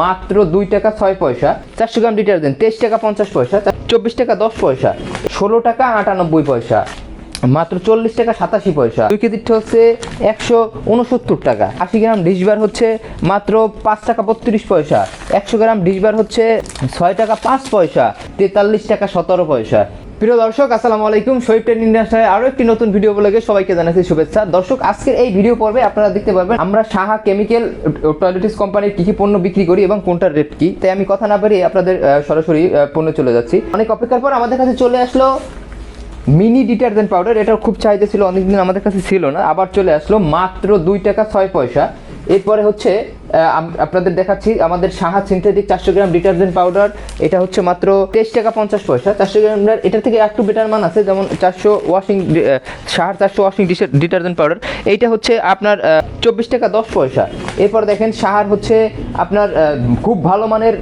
মাত্র দুই টাকা ছয় পয়সা, চারশো গ্রাম ডিটারজেন্ট তেইশ টাকা পঞ্চাশ পয়সা চব্বিশ টাকা দশ পয়সা, ষোলো টাকা আটানব্বই পয়সা, মাত্র চল্লিশ টাকা সাতাশি পয়সা। দুই কেজিটা হচ্ছে একশো উনসত্তর টাকা। আশি গ্রাম ডিশবার হচ্ছে মাত্র পাঁচ টাকা বত্রিশ পয়সা। একশো গ্রাম ডিশবার হচ্ছে ছয় টাকা পাঁচ পয়সা। তেতাল্লিশ টাকা সতেরো পয়সা। প্রিয় দর্শক, আসসালামু আলাইকুম। শহীদ ট্রেন ইন্ডাস্ট্রির আরও একটি নতুন ভিডিও বলে সবাইকে জানাচ্ছি শুভেচ্ছা। দর্শক, আজকের এই ভিডিও পর্বে আপনারা দেখতে পারবেন, আমরা সাহা কেমিক্যাল টয়লেটিস কোম্পানির কী কী পণ্য বিক্রি করি এবং কোনটার রেট কি। তাই আমি কথা না বাড়িয়ে আপনাদের সরাসরি পণ্য চলে যাচ্ছি। অনেক অপেক্ষার পর আমাদের কাছে চলে আসলো মিনি ডিটারজেন্ট পাউডার। এটার খুব চাহিদা ছিল, অনেকদিন আমাদের কাছে ছিল না। আবার চলে আসলো মাত্র দুই টাকা ছয় পয়সা। এরপরে হচ্ছে আপনাদের দেখাচ্ছি, আমাদের সাহা সিনথেটিক চারশো গ্রাম ডিটারজেন্ট পাউডার এটা হচ্ছে মাত্র তেইশ টাকা পঞ্চাশ পয়সা। চারশো গ্রাম এটা থেকে একটু বেটার মান আছে, যেমন চারশো ওয়াশিং সাহার চারশো ওয়াশিং ডিটারজেন্ট পাউডার এইটা হচ্ছে আপনার চব্বিশ টাকা দশ পয়সা। এরপর দেখেন, সাহার হচ্ছে আপনার খুব ভালো মানের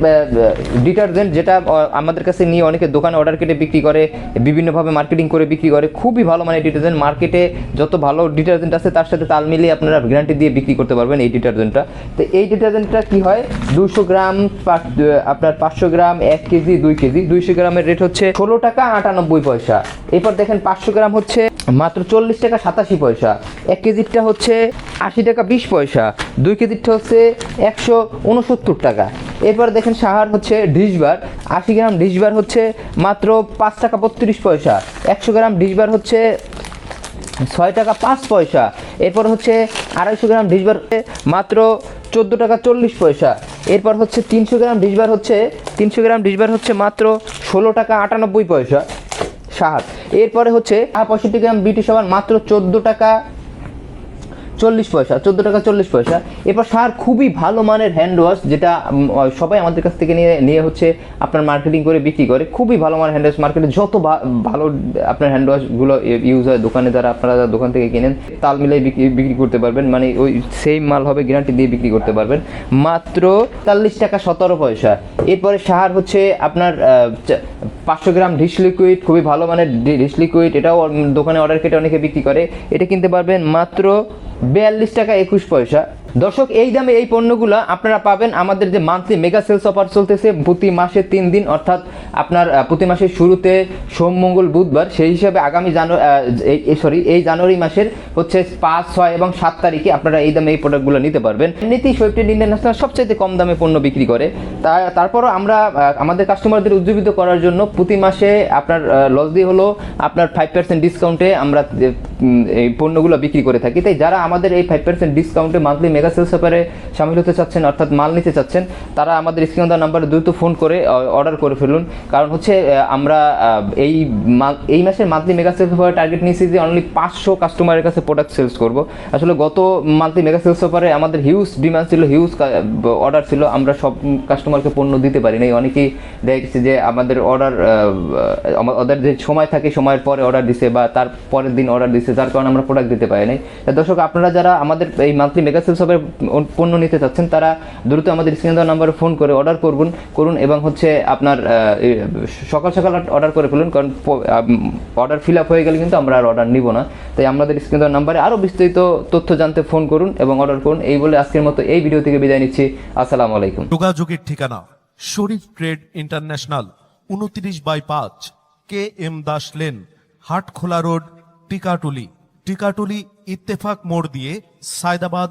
ডিটারজেন্ট যেটা আমাদের কাছে নিয়ে অনেকে দোকানে অর্ডার কেটে বিক্রি করে, বিভিন্নভাবে মার্কেটিং করে বিক্রি করে, খুবই ভালো মানের ডিটারজেন্ট মার্কেটে যত ভালো ডিটারজেন্ট আছে, তার সাথে তাল মিলিয়ে আপনারা গ্যারান্টি দিয়ে বিক্রি করতে পারবেন এই ডিটারজেন্টটা তো এই ডিটারজেন্টটা কি হয়? দুশো গ্রাম আপনার পাঁচশো গ্রাম, এক কেজি, দুই কেজি, দুইশো গ্রামের রেট হচ্ছে ষোলো টাকা আটানব্বই পয়সা। এরপর দেখেন পাঁচশো গ্রাম হচ্ছে মাত্র চল্লিশ টাকা সাতাশি পয়সা। এক কেজিরটা হচ্ছে আশি টাকা বিশ পয়সা। দুই কেজিরটা হচ্ছে একশো উনসত্তর টাকা। এরপর দেখেন সাহার হচ্ছে ডিশবার আশি গ্রাম ডিশবার হচ্ছে মাত্র পাঁচ টাকা বত্রিশ পয়সা। একশো গ্রাম ডিশবার হচ্ছে ছয় টাকা পাঁচ পয়সা। এরপর হচ্ছে আড়াইশো গ্রাম ডিশবার মাত্র চোদ্দ টাকা চল্লিশ পয়সা। এরপর হচ্ছে তিনশো গ্রাম ডিশবার হচ্ছে, তিনশো গ্রাম ডিশবার হচ্ছে মাত্র ষোলো টাকা আটানব্বই পয়সা। সাত এরপরে হচ্ছে পঁয়ষট্টি গ্রাম বিটি সাবান মাত্র চোদ্দ টাকা চল্লিশ পয়সা, চোদ্দ টাকা চল্লিশ পয়সা। এরপর সার খুবই ভালো মানের হ্যান্ড ওয়াশ যেটা সবাই আমাদের কাছ থেকে নিয়ে নিয়ে হচ্ছে আপনার মার্কেটিং করে বিক্রি করে। খুবই ভালো মানের হ্যান্ড ওয়াশ মার্কেটে যত ভালো আপনার হ্যান্ড ওয়াশগুলো ইউজ হয়, দোকানে যারা আপনারা দোকান থেকে কিনেন, তাল মিলাই বিক্রি করতে পারবেন। মানে ওই সেম মাল হবে গ্যারান্টি দিয়ে বিক্রি করতে পারবেন। মাত্র চল্লিশ টাকা সতেরো পয়সা। এরপরে সার হচ্ছে আপনার পাঁচশো গ্রাম ডিশ লিকুইড খুবই ভালো মানের ডিশ লিকুইড এটাও দোকানে অর্ডার কেটে অনেকে বিক্রি করে। এটা কিনতে পারবেন মাত্র বিয়াল্লিশ টাকা একুশ পয়সা। দর্শক, এই দামে এই পণ্যগুলো আপনারা পাবেন আমাদের যে মান্থলি মেগা সেলস অফার চলতেছে, প্রতি মাসে তিন দিন, অর্থাৎ আপনার প্রতি মাসের শুরুতে সোম, মঙ্গল, বুধবার, সেই হিসাবে আগামী জানুয়ারি সরি এই জানুয়ারি মাসের হচ্ছে পাঁচ, ছয় এবং সাত তারিখে আপনারা এই দামে এই প্রোডাক্টগুলো নিতে পারবেন। এমনিতেই সুইফটেড ইন্টারন্যাশনাল সবচাইতে কম দামে পণ্য বিক্রি করে। তা, তারপরও আমরা আমাদের কাস্টমারদের উজ্জীবিত করার জন্য প্রতি মাসে আপনার লস দিয়ে হলো আপনার ফাইভ পার্সেন্ট ডিসকাউন্টে আমরা এই পণ্যগুলো বিক্রি করে থাকি। তাই যারা আমাদের এই ফাইভ পার্সেন্ট ডিসকাউন্টে মান্থলি মেগা সেলস অফারে সামিল হতে চাচ্ছেন, অর্থাৎ মাল নিতে চাচ্ছেন, তারা আমাদের স্ক্রিন দেওয়া নাম্বারে দ্রুত ফোন করে অর্ডার করে ফেলুন। কারণ হচ্ছে আমরা এই এই মাসের মান্থলি মেগা সেলস অফারে টার্গেট নিয়েছি যে অনলি পাঁচশো কাস্টমারের কাছে প্রোডাক্ট সেলস করব। আসলে গত মান্থলি মেগা সেলস অফারে আমাদের হিউজ ডিমান্ড ছিল হিউজ অর্ডার ছিল, আমরা সব কাস্টমারকে পণ্য দিতে পারি নাই। অনেকেই দেখা গেছে যে আমাদের অর্ডার ওদের যে সময় থাকে, সময়ের পরে অর্ডার দিছে বা তার পরের দিন অর্ডার দিছে, যার কারণে আমরা প্রোডাক্ট দিতে পারি নাই। দর্শক, আপনারা যারা আমাদের এই মান্থলি মেগা সেলস অফারে পণ্য নিতে চাচ্ছেন, তারা দ্রুত আমাদের স্ক্রিন দেওয়া নাম্বারে ফোন করে অর্ডার করুন করুন এবং হচ্ছে আপনার সকাল সকাল অর্ডার করে ফেলুন, কারণ অর্ডার ফিল আপ হয়ে গেলে কিন্তু আমরা আর অর্ডার নিব না। তাই আমাদের স্ক্রিন দেওয়ার নাম্বারে আরও বিস্তারিত তথ্য জানতে ফোন করুন এবং অর্ডার করুন। এই বলে আজকের মতো এই ভিডিও থেকে বিদায় নিচ্ছি। আসসালামু আলাইকুম। যোগাযোগের ঠিকানা, শরীফ ট্রেড ইন্টারন্যাশনাল, উনত্রিশ বাই পাঁচ, K M Das lane, Hatkhola road, Tikatuli. Tikatuli Ittefaq মোড় দিয়ে সায়দাবাদ